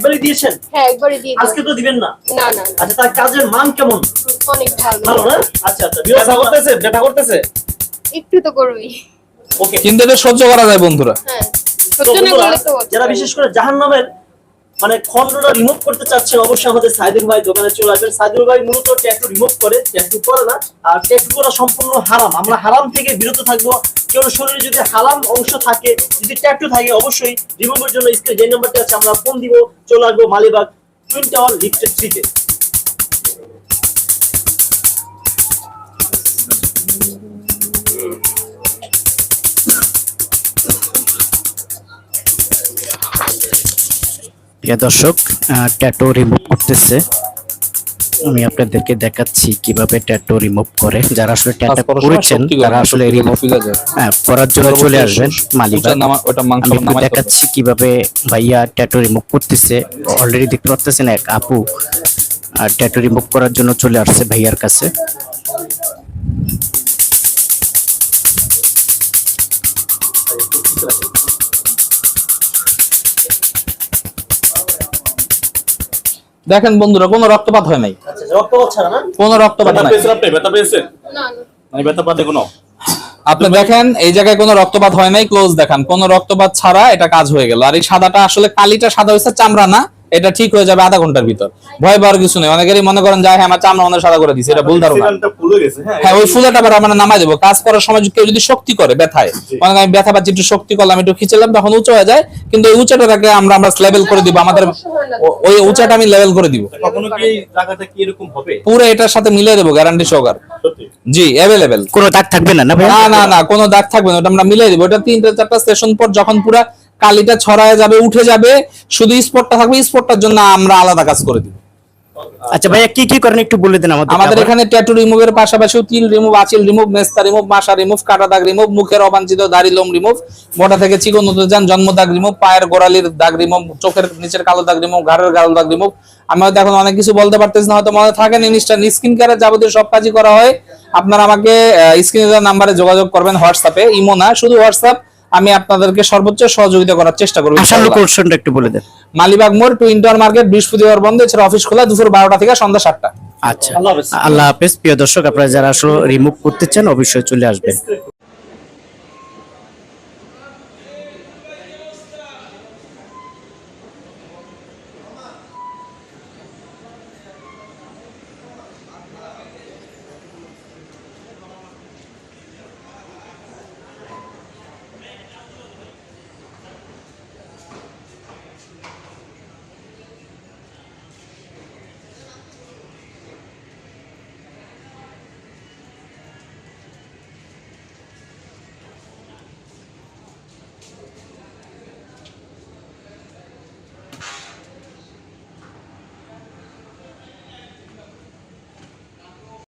একবারই দিয়েছেন? হ্যাঁ একবারই দিয়ে আজকে তো দিবেন না? না না আচ্ছা তার কাজের মান কেমন? অনেক ভালো। ভালো না? আচ্ছা আচ্ছা ব্যথা করতেছে ব্যথা করতেছে? একটু তো করবি ওকে কিন্তু এটা সহ্য করা যায় বন্ধুরা। হ্যাঁ। সহ্য না করলে তো যারা বিশেষ করে জাহান্নামের মানে খন্ডটা রিমুভ করতে চাচ্ছেন, অবশ্যই আমাদের সাইদুল ভাই দোকানে চলে আসবেন। সাইদুল ভাই মূলত ট্যাটু রিমুভ করে ট্যাটু করে না, আর ট্যাটু করা সম্পূর্ণ হারাম। আমরা হারাম থেকে বিরত থাকব। কেউ শরীরে যদি হারাম অংশ থাকে, যদি ট্যাটু থাকে, অবশ্যই রিমুভের জন্য স্ক্রিন যে নাম্বারটা আছে, আমরা ফোন দিব, চলে আসব মালিবাগ টুইন টাওয়ার লিফটেড থ্রিতে প্রিয় দর্শক ট্যাটু রিমুভ করতেছে। আমি আপনাদেরকে দেখাচ্ছি কীভাবে ট্যাটু রিমুভ করে। যারা আসলে ট্যাটু করেছেন তারা আসলে রিমুভ করার জন্য চলে আসবেন মাংস আমি। দেখাচ্ছি কীভাবে ভাইয়া ট্যাটু রিমুভ করতেছে। অলরেডি দেখতে পাচ্ছেন এক আপু আর ট্যাটু রিমুভ করার জন্য চলে আসছে ভাইয়ার কাছে। দেখেন বন্ধুরা কোনো রক্তপাত হয় নাই। কোন রক্তপাত ছাড়া না? কোনো রক্তপাত নাই। আপনি? ব্যথা পেয়েছেন? না না। মানে ব্যথা পাতে কোনো? আপনি দেখেন এই জায়গায় কোনো রক্তপাত হয় নাই ক্লোজ দেখান। কোনো রক্তপাত ছাড়া এটা কাজ হয়ে গেল। আর এই সাদাটা আসলে কালিটা সাদা হয়েছে চামড়া না। এটা ঠিক হয়ে যাবে আধা ঘণ্টার ভিতর। ভয় পাওয়ার কিছু নেই। অনেকেরই মনে করেন যায় হ্যাঁ আমার চামড়া হয় সাদা করে দিছে এটা ভুল ধারণা। সিলিন্ডারটা ফুলে গেছে হ্যাঁ হ্যাঁ ওই ফুলাটা আবার আমরা নামাই দেবো। কাজ করার সময় কেউ যদি শক্তি করে ব্যথায় মনে আমি ব্যথা পাচ্ছি একটু শক্তি করলাম একটু খিচেলাম তখন উঁচু হয়ে যায়। কিন্তু ওই উঁচাটাকে আমরা আমরা লেভেল করে দিব। আমাদের ওই উঁচাটা আমি লেভেল করে দিব। এই পুরো এটার সাথে মিলিয়ে দেবো গ্যারান্টি সহকার। জি অ্যাভেলেবেল কোনো দাগ থাকবে না না না কোনো দাগ থাকবে না। ওটা আমরা মিলিয়ে দিব। ওটা তিনটা চারটা সেশন পর যখন পুরা কালিটা ছড়ায় যাবে উঠে যাবে শুধু স্পটটা থাকবে স্পটটার জন্য আমরা আলাদা কাজ করে দিব। আচ্ছা ভাইয়া কি কি করেন একটু বলে দেন আমাদের আমাদের এখানে ট্যাটু রিমুভের পাশাপাশি তিল রিমুভ আচিল রিমুভ মেস্তা রিমুভ মাসা রিমুভ কাটা দাগ রিমুভ মুখের অবাঞ্ছিত দাড়ি লোম রিমুভ মোটা থেকে চিকন হতে যান জন্ম দাগ রিমুভ পায়ের গোড়ালির দাগ রিমুভ চোখের নিচের কালো দাগ রিমুভ ঘাড়ের কালো দাগ রিমুভ আমি হয়তো এখন অনেক কিছু বলতে পারতেছি না হয়তো মনে থাকেন জিনিসটা। স্কিন কেয়ারের যাবতীয় সব কাজই করা হয়। আপনারা আমাকে স্ক্রিনে নাম্বারে যোগাযোগ করবেন হোয়াটসঅ্যাপে ইমো না শুধু হোয়াটসঅ্যাপ আমি আপনাদেরকে সর্বোচ্চ সহযোগিতা করার চেষ্টা করব আসার। লোকেশনটা একটু বলে দেন। মালিবাগ মোড় টু ইন্টার মার্কেট বৃহস্পতিবার বন্ধ এছাড়া অফিস খোলা দুপুর বারোটা থেকে সন্ধ্যা সাতটা। আচ্ছা। আল্লাহ হাফেজ। আল্লাহ হাফেজ। প্রিয় দর্শক আপনারা যারা আসলে রিমুভ করতে চান অবশ্যই চলে আসবেন।